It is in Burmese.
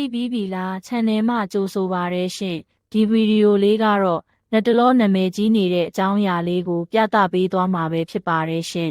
သိပြီးပြီလား channel မှာကြိုဆိုပါရရှင်ဒီဗီဒီယိုလေးကတော့လက်တလောနာမည်ကြီးနေတဲ့အကြောင်းအရာလေးကို ပြသပေးသွားမှာပဲဖြစ်ပါတယ်ရှင်